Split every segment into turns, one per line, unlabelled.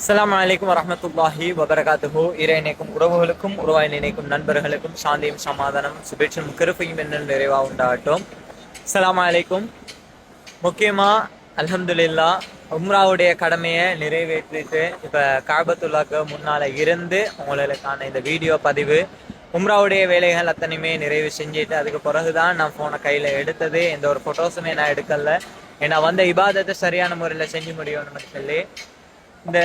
அஸ்லாம் வலைக்கம் வரமத்துல்லாஹி வபரகாத்துஹோ. இறை இணைக்கும் உறவுகளுக்கும் உருவாய் நினைக்கும் நண்பர்களுக்கும் சாந்தியும் சமாதானம் சுபேட்சும் கிருப்பையும் என்ன நிறைவாக உண்டாகட்டும். அஸ்லாம் வலைக்கும் முக்கியமா அல்ஹம்துலில்லா உம்ராவுடைய கடமையை நிறைவேற்றிட்டு இப்போ காபத்துல்லாக்கு முன்னால் இருந்து உங்களுக்கான இந்த வீடியோ பதிவு உம்ராவுடைய வேலைகள் அத்தனையுமே நிறைவு செஞ்சுட்டு அதுக்கு பிறகு தான் நான் ஃபோனை கையில் எடுத்தது. எந்த ஒரு ஃபோட்டோஸுமே நான் எடுக்கலை. ஏன்னா வந்த இபாதத்தை சரியான முறையில் செஞ்சு முடியும்னு சொல்லி இந்த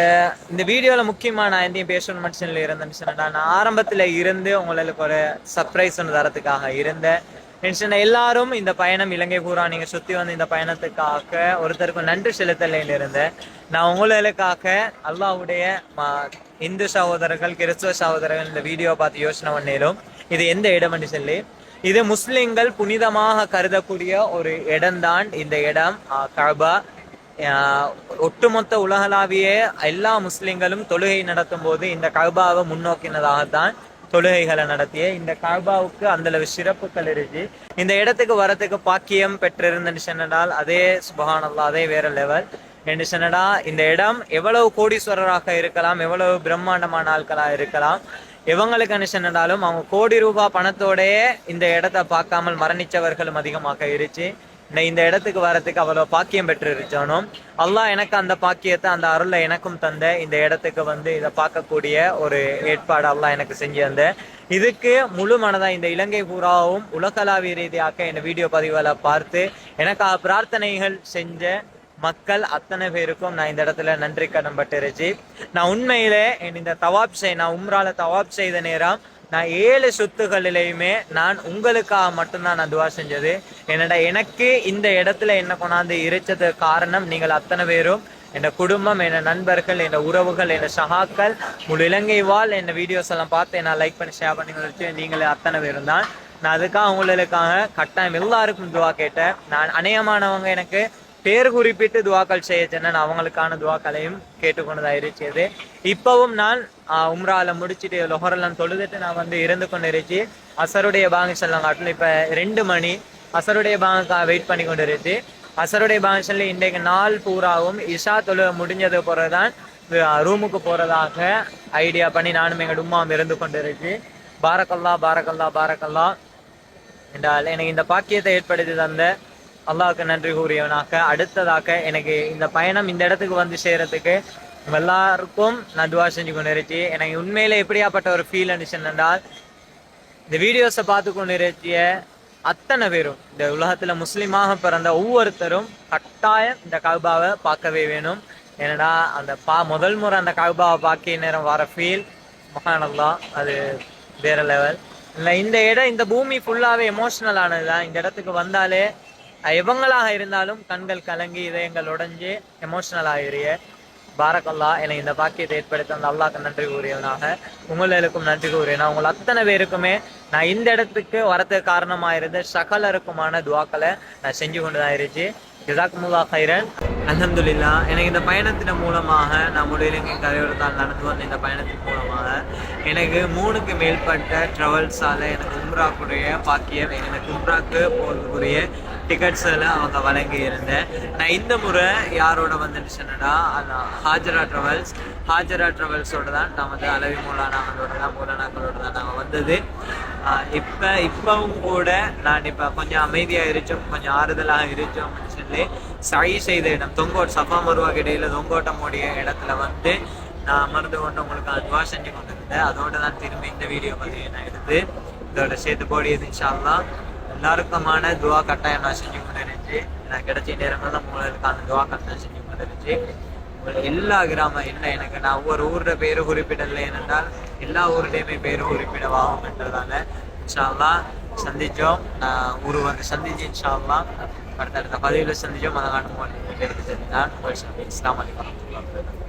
இந்த வீடியோல முக்கியமா நான் எந்தையும் பேசணும் மனுஷன்ல இருந்தேன்னு சொன்னா நான் ஆரம்பத்துல இருந்து உங்களுக்கு ஒரு சர்ப்ரைஸ் ஒன்று தரத்துக்காக இருந்தேன். சொன்ன எல்லாரும் இந்த பயணம் இலங்கை பூரா நீங்க சுத்தி வந்து இந்த பயணத்துக்காக ஒருத்தருக்கும் நன்றி செலுத்தலைன்னு இருந்தேன். நான் உங்களுக்காக அல்லாஹ்வுடைய ம- இந்து சகோதரர்கள் கிறிஸ்துவ சகோதரர்கள் இந்த வீடியோ பார்த்து யோசனை பண்ணிடும் இது எந்த இடம்னு சொல்லி இது முஸ்லிம்கள் புனிதமாக கருதக்கூடிய ஒரு இடம்தான் இந்த இடம் கபா. ஒட்டுமொத்த உலகளாவிய எல்லா முஸ்லிம்களும் தொழுகை நடத்தும் போது இந்த கல்பாவை முன்னோக்கினதாகத்தான் தொழுகைகளை நடத்திய இந்த கல்பாவுக்கு அந்த அளவு சிறப்புகள் இருக்கு. இந்த இடத்துக்கு வரத்துக்கு பாக்கியம் பெற்றிருந்தேன்னு சொன்னால் அதே சுபஹானல்லா அதே வேற லெவல் என்று சொன்னடா இந்த இடம் எவ்வளவு கோடீஸ்வரராக இருக்கலாம் எவ்வளவு பிரம்மாண்டமான ஆட்களாக இருக்கலாம். இவங்களுக்கு என்ன அவங்க கோடி ரூபாய் பணத்தோடயே இந்த இடத்த பார்க்காமல் மரணிச்சவர்களும் அதிகமாக இருச்சு. இந்த இடத்துக்கு வரத்துக்கு அவ்வளோ பாக்கியம் பெற்றிருச்சானோ அல்லாஹ் எனக்கு அந்த பாக்கியத்தை அந்த அருளை எனக்கும் தந்த இந்த இடத்துக்கு வந்து இதை பார்க்கக்கூடிய ஒரு ஏற்பாடு அல்லாஹ் எனக்கு செஞ்சு தந்த இதுக்கு முழு மனதா இந்த இலங்கை பூராவும் உலகளாவிய ரீதியாக இந்த வீடியோ பதிவுகளை பார்த்து எனக்கு பிரார்த்தனைகள் செஞ்ச மக்கள் அத்தனை பேருக்கும் நான் இந்த இடத்துல நன்றி கடன் பட்டுருச்சு நான் உண்மையிலே என் இந்த தவாப் செய் நான் உம்ரால தவாப் செய்த நேரம் நான் ஏழு சொத்துகளிலையுமே நான் உங்களுக்காக மட்டும்தான் நான் துவா செஞ்சது. என்னடா எனக்கு இந்த இடத்துல என்ன கொண்டாந்து இறைச்சது காரணம் நீங்கள் அத்தனை பேரும் என் குடும்பம் என் நண்பர்கள் என் உறவுகள் என் சகாக்கள் முழு இலங்கை வாழ் என் வீடியோஸ் எல்லாம் பார்த்து நான் லைக் பண்ணி ஷேர் பண்ணி வச்சு நீங்கள் அத்தனை பேரும் தான். நான் அதுக்காக உங்களுக்காக கட்டாயம் எல்லாருக்கும் துவா கேட்டேன். நான் அநேகமானவங்க எனக்கு பேர் குறிப்பிட்டு துவாக்கள் செய்ய சொன்னேன். அவங்களுக்கான துவாக்களையும் கேட்டுக்கொண்டதா இருச்சது இப்பவும் நான் உம்ரால முடிச்சுட்டு லொஹரெல்லாம் தொழுதுட்டு நான் வந்து இருந்து கொண்டு இருச்சு அசருடைய பாங்க செல்லம் காட்டணும் இப்ப ரெண்டு மணி அசருடைய பாங்குக்காக வெயிட் பண்ணி கொண்டு இருச்சு அசருடைய பாங்க இன்றைக்கு நாள் பூராவும் இஷா தொழு முடிஞ்சது பிறகுதான் ரூமுக்கு போறதாக ஐடியா பண்ணி நானும் எங்க உமாவும் இருந்து கொண்டு இருச்சு பாரக்கல்லா பாரக்கல்லா பாரக்கல்லா. என்றால் எனக்கு இந்த பாக்கியத்தை ஏற்படுத்தி தந்த அல்லாவுக்கு நன்றி கூறியவனாக. அடுத்ததாக எனக்கு இந்த பயணம் இந்த இடத்துக்கு வந்து சேரத்துக்கு எல்லாருக்கும் நான் துவா செஞ்சு கொண்டு இருந்துச்சு எனக்கு உண்மையில எப்படியாப்பட்ட ஒரு ஃபீல் இருந்துச்சு என்றால் இந்த வீடியோஸை பார்த்து கொண்டு இருக்கிய அத்தனை பேரும் இந்த உலகத்துல முஸ்லீமாக பிறந்த ஒவ்வொருத்தரும் கட்டாயம் இந்த கவுபாவை பார்க்கவே வேணும். ஏன்னா அந்த பா முதல் முறை அந்த கவுபாவை பார்க்க நேரம் வர ஃபீல் மகானல்லா அது வேற லெவல் இல்லை இந்த இடம் இந்த பூமி ஃபுல்லாவே எமோஷனல் ஆனதுதான். இந்த இடத்துக்கு வந்தாலே எவங்களாக இருந்தாலும் கண்கள் கலங்கி இதயங்கள் உடைஞ்சு எமோஷனல் ஆகிறிய. பாரக்கல்லா எனக்கு இந்த பாக்கியத்தை ஏற்படுத்த அந்த அல்லாக்கு நன்றி கூறியவனாக. உங்களுக்கும் நன்றி கூறியனா. உங்கள் அத்தனை பேருக்குமே நான் இந்த இடத்துக்கு வரத்துக்கு காரணமாக இருந்த சகலருக்குமான துவாக்களை நான் செஞ்சு கொண்டு தான் இருந்துச்சு ஜிசாக்குமுல்லா ஹைரன் அல்ஹம்துலில்லா. எனக்கு இந்த பயணத்தின் மூலமாக நான் முடியலங்க கரையோரத்தால் நடந்து வந்த இந்த பயணத்தின் மூலமாக எனக்கு மூணுக்கு மேற்பட்ட ட்ராவல்ஸால் எனக்கு உம்ராக்குரிய பாக்கியம் எனக்கு உம்ராக்கு போகிறதுக்குரிய டிக்கெட்ஸில் அவங்க வழங்கி இருந்தேன் நான் இந்த முறை யாரோட வந்துடுச்சுன்னா சொன்னடா அதான் ஹாஜரா ட்ராவல்ஸ் ஹாஜரா ட்ராவல்ஸோட தான் நான் வந்து அளவி மூலானாங்களோட தான் மூலானாக்களோட தான் நாங்கள் வந்தது. இப்போ இப்போவும் கூட நான் இப்போ கொஞ்சம் அமைதியாக இருச்சோம் கொஞ்சம் ஆறுதலாக இருச்சோம் அப்படின்னு சொல்லி சை செய்த இடம் தொங்கோட் சஃபா மருவாக்கு இடையில தொங்கோட்டமுடைய இடத்துல வந்து நான் அமர்ந்து கொண்டு உங்களுக்கு அதுவா செஞ்சு கொண்டிருந்தேன். அதோட தான் திரும்பி இந்த வீடியோ பதிவு நான் எடுத்து இதோட சேர்த்து போடியது இன்ஷால்லாம் எல்லாருக்குமான துவா கட்டாயம் நான் செஞ்சு கொண்டு இருந்துச்சு எனக்கு கிடைச்ச நேரங்கள் தான் உங்களுக்கான துவா கட்டாயம் செஞ்சு கொண்டு இருந்துச்சு எல்லா கிராமம் என்ன எனக்கு? நான் ஒவ்வொரு ஊரோட பேரு குறிப்பிடலை ஏனென்றால் எல்லா ஊர்லேயுமே பேரு குறிப்பிடவாகும் என்றதால இன்ஷால்லா சந்திச்சோம். நான் ஒரு வந்து சந்திச்சு இன்ஷால்லா அடுத்தடுத்த பதிவில் சந்திச்சோம். அதை காட்டும் எடுத்து தெரிஞ்சால் இஸ்லாம் அலி வரமத்துல்லாஹி